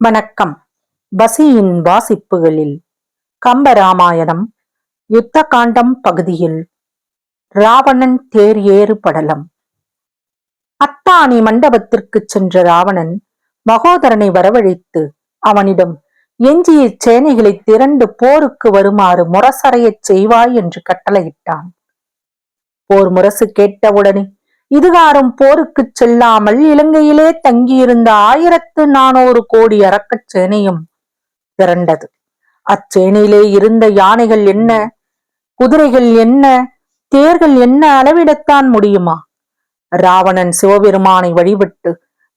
வணக்கம். பசியின் வாசிப்புகளில் கம்பராமாயணம் யுத்த காண்டம் பகுதியில் ராவணன் தேர் ஏறு படலம். அத்தானி மண்டபத்திற்கு சென்ற ராவணன் மகோதரனை வரவழைத்து அவனிடம் எஞ்சிய சேனைகளை திரண்டு போருக்கு வருமாறு முரசறையச் செய்வாய் என்று கட்டளையிட்டான். போர் முரசு கேட்டவுடனே இதுகாரும் போருக்குச் செல்லாமல் இலங்கையிலே தங்கியிருந்த ஆயிரத்து நானூறு கோடி அரக்கச் சேனையும் திரண்டது. அச்சேனையிலே இருந்த யானைகள் என்ன குதிரைகள் என்ன தேர்கள் என்ன அளவிடத்தான் முடியுமா? ராவணன் சிவபெருமானை வழிபட்டு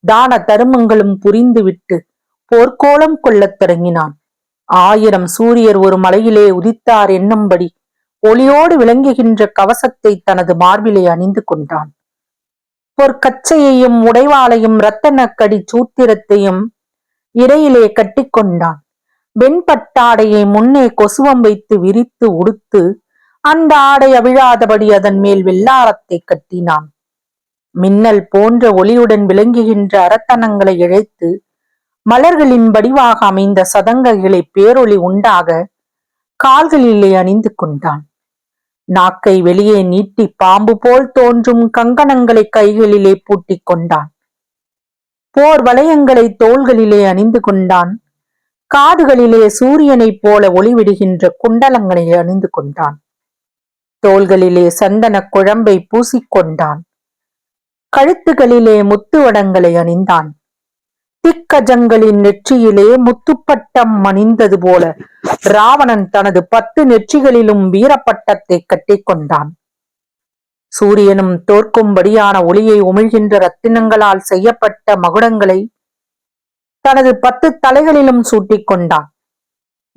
தான தருமங்களும் புரிந்துவிட்டு போர்க்கோலம் கொள்ளத் தொடங்கினான். ஆயிரம் சூரியர் ஒரு மலையிலே உதித்தார் என்னும்படி ஒளியோடு விளங்குகின்ற கவசத்தை தனது மார்பிலே அணிந்து கொண்டான். பொற்கச்சையையும் உடைவாளையும் இரத்தனக்கடி சூத்திரத்தையும் இடையிலே கட்டிக்கொண்டான் வெண்பட்டாடையை முன்னே கொசுவம் வைத்து விரித்து உடுத்து அந்த ஆடை அவிழாதபடி அதன் மேல் வெள்ளாரத்தை கட்டினான். மின்னல் போன்ற ஒளியுடன் விளங்குகின்ற அரத்தனங்களை இழைத்து மலர்களின் வடிவாக அமைந்த சதங்கைகளை பேரொளி உண்டாக கால்களிலே அணிந்து கொண்டான். நாக்கை வெளியே நீட்டி பாம்பு போல் தோன்றும் கங்கணங்களை கைகளிலே பூட்டிக் கொண்டான். போர் வளையங்களை தோள்களிலே அணிந்து கொண்டான். காதுகளிலே சூரியனைப் போல ஒளிவிடுகின்ற குண்டலங்களை அணிந்து கொண்டான். தோள்களிலே சந்தனக் குழம்பை பூசிக்கொண்டான் கழுத்துகளிலே முத்துவடங்களை அணிந்தான். திக்கஜங்களின் நெற்றியிலே முத்துப்பட்டம் மணிந்தது போல ராவணன் தனது பத்து நெற்றிகளிலும் வீரப்பட்டத்தை கட்டிக்கொண்டான் சூரியனும் தோற்கும்படியான ஒளியை உமிழ்கின்ற ரத்தினங்களால் செய்யப்பட்ட மகுடங்களை தனது பத்து தலைகளிலும் சூட்டிக் கொண்டான்.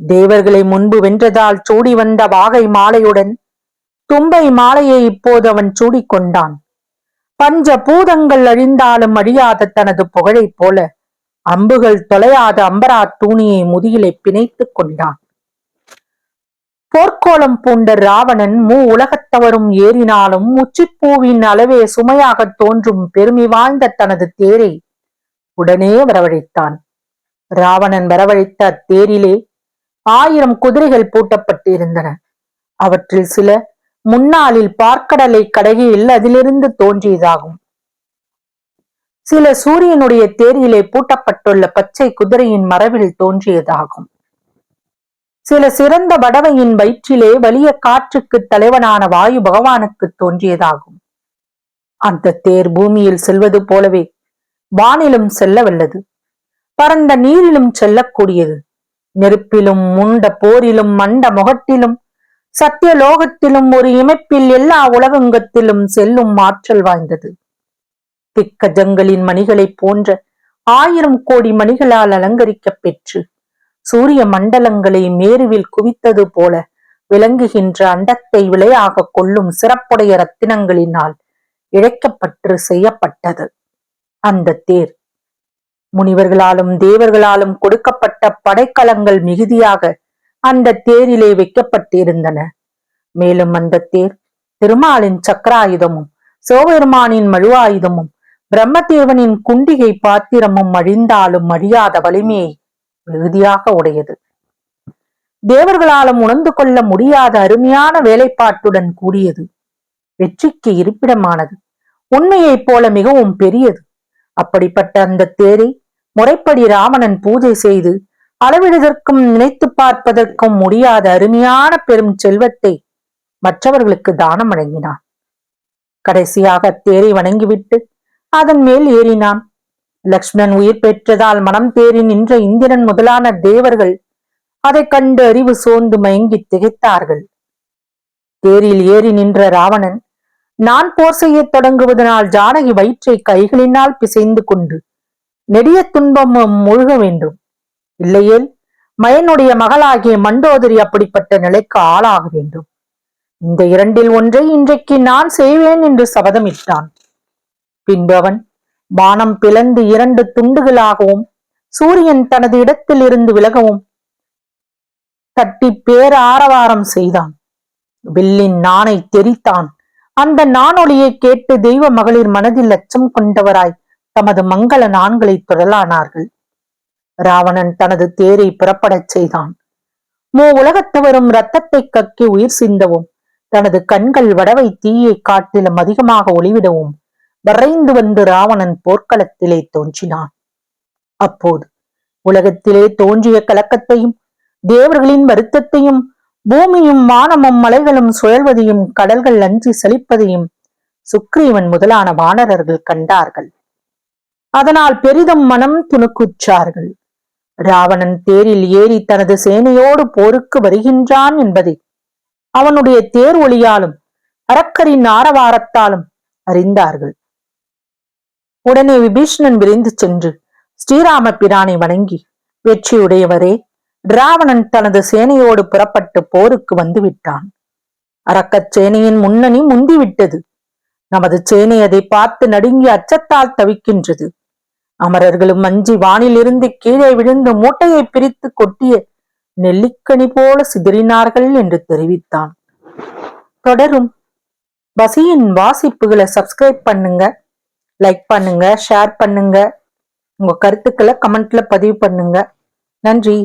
தேவர்களை முன்பு வென்றதால் சூடி வந்த வாகை மாலையுடன் தும்பை மாலையை இப்போது அவன் சூடிக்கொண்டான் பஞ்ச பூதங்கள் அழிந்தாலும் அழியாத தனது புகழைப் போல அம்புகள் தொலையாத அம்பரா தூணியை முதுகிலே பிணைத்துக் கொண்டான். போர்க்கோலம் பூண்ட ராவணன் மூ உலகத்தவரும் ஏறினாலும் உச்சிப்பூவின் அளவே சுமையாகத் தோன்றும் பெருமை வாழ்ந்த தனது தேரை உடனே வரவழைத்தான். ராவணன் வரவழைத்த அத்தேரிலே ஆயிரம் குதிரைகள் பூட்டப்பட்டிருந்தன. அவற்றில் சில முன்னாளில் பார்க்கடலை கடையில் அதிலிருந்து தோன்றியதாகும். சில சூரியனுடைய தேரிலே பூட்டப்பட்டுள்ள பச்சை குதிரையின் மரபில் தோன்றியதாகும். சில சிறந்த வடவையின் வயிற்றிலே வலிய காற்றுக்கு தலைவனான வாயு பகவானுக்கு தோன்றியதாகும். அந்த தேர் பூமியில் செல்வது போலவே வானிலும் செல்ல வல்லது பரந்த நீரிலும் செல்லக்கூடியது. நெருப்பிலும் முண்ட போரிலும் மண்ட முகட்டிலும் சத்தியலோகத்திலும் ஒரு இமைப்பில் எல்லா உலகங்கத்திலும் செல்லும் ஆற்றல் வாய்ந்தது. திக்கஜங்களின் மணிகளைப் போன்ற ஆயிரம் கோடி மணிகளால் அலங்கரிக்கப் பெற்று சூரிய மண்டலங்களை மேருவில் குவித்தது போல விளங்குகின்ற அண்டத்தை விலையாக கொள்ளும் சிறப்புடைய ரத்தினங்களினால் இழைக்கப்பட்டு செய்யப்பட்டது. அந்த தேர் முனிவர்களாலும் தேவர்களாலும் கொடுக்கப்பட்ட படைக்கலங்கள் மிகுதியாக அந்த தேரிலே வைக்கப்பட்டிருந்தன. மேலும் அந்த தேர் திருமாலின் சக்கராயுதமும் சிவபெருமானின் மழுவாயுதமும் பிரம்மதேவனின் குண்டிகை பாத்திரமும் அழிந்தாலும் அழியாத வலிமையை மிகுதியாக உடையது. தேவர்களாலும் உணர்ந்து கொள்ள முடியாத அருமையான வேலைப்பாட்டுடன் கூடியது. வெற்றிக்கு இருப்பிடமானது. உண்மையைப் போல மிகவும் பெரியது. அப்படிப்பட்ட அந்த தேரை முறைப்படி ராவணன் பூஜை செய்து அளவிடுவதற்கும் நினைத்து பார்ப்பதற்கும் முடியாத அருமையான பெரும் செல்வத்தை மற்றவர்களுக்கு தானம் வழங்கினான். கடைசியாக தேரை வணங்கிவிட்டு அதன் மேல் ஏறினான். லக்ஷ்மணன் உயிர் பெற்றதால் மனம் தேறி நின்ற இந்திரன் முதலான தேவர்கள் அதை கண்டு அறிவு சோர்ந்து மயங்கி திகைத்தார்கள். தேரில் ஏறி நின்ற ராவணன் நான் போர் செய்யத் தொடங்குவதனால் ஜானகி வயிற்றை கைகளினால் பிசைந்து கொண்டு நெடிய துன்பம் முழுக வேண்டும். இல்லையேல் மயனுடைய மகளாகிய மண்டோதரி அப்படிப்பட்ட நிலைக்கு ஆளாக வேண்டும். இந்த இரண்டில் ஒன்றை இன்றைக்கு நான் செய்வேன் என்று சபதமிட்டான். பின்பு அவன் வானம் பிளந்து இரண்டு துண்டுகளாகவும் சூரியன் தனது இடத்தில் இருந்து விலகவும் தட்டி பேர ஆரவாரம் செய்தான். வில்லின் நாணை தெரித்தான். அந்த நானொலியை கேட்டு தெய்வ மகளிர் மனதில் அச்சம் கொண்டவராய் தமது மங்கள நான்களை தொடலானார்கள். ராவணன் தனது தேரை புறப்படச் செய்தான். மூ உலகத்தவரும் ரத்தத்தை கக்கி உயிர் சிந்தவும் தனது கண்கள் வடவை தீயை காட்டிலும் அதிகமாக ஒளிவிடவும் வரைந்து வந்து ராவணன் போர்க்களத்திலே தோன்றினான். அப்போது உலகத்திலே தோன்றிய கலக்கத்தையும் தேவர்களின் வருத்தத்தையும் பூமியும் வானமும் மலைகளும் சுழல்வதையும் கடல்கள் அன்றி செழிப்பதையும் சுக்ரீவன் முதலான வானரர்கள் கண்டார்கள். அதனால் பெரிதும் மனம் துணுக்குற்றார்கள். ராவணன் தேரில் ஏறி தனது சேனையோடு போருக்கு வருகின்றான் என்பதை அவனுடைய தேர் ஒளியாலும் அரக்கரின் ஆரவாரத்தாலும் அறிந்தார்கள். உடனே விபீஷ்ணன் விரைந்து சென்று ஸ்ரீராம பிரானை வணங்கி வெற்றியுடையவரே ராவணன் தனது சேனையோடு புறப்பட்டு போருக்கு வந்து விட்டான். அரக்கச் சேனையின் முன்னணி முந்திவிட்டது. நமது சேனை அதை பார்த்து நடுங்கி அச்சத்தால் தவிக்கின்றது. அமரர்களும் அஞ்சி வானிலிருந்து கீழே விழுந்து மூட்டையை பிரித்து கொட்டிய நெல்லிக்கனி போல சிதறினார்கள் என்று தெரிவித்தான். தொடரும். பசியின் வாசிப்புகளை சப்ஸ்கிரைப் பண்ணுங்க. லைக் பண்ணுங்க ஷேர் பண்ணுங்க. உங்க கருத்துக்களை கமெண்ட்ல பதிவு பண்ணுங்க. நன்றி.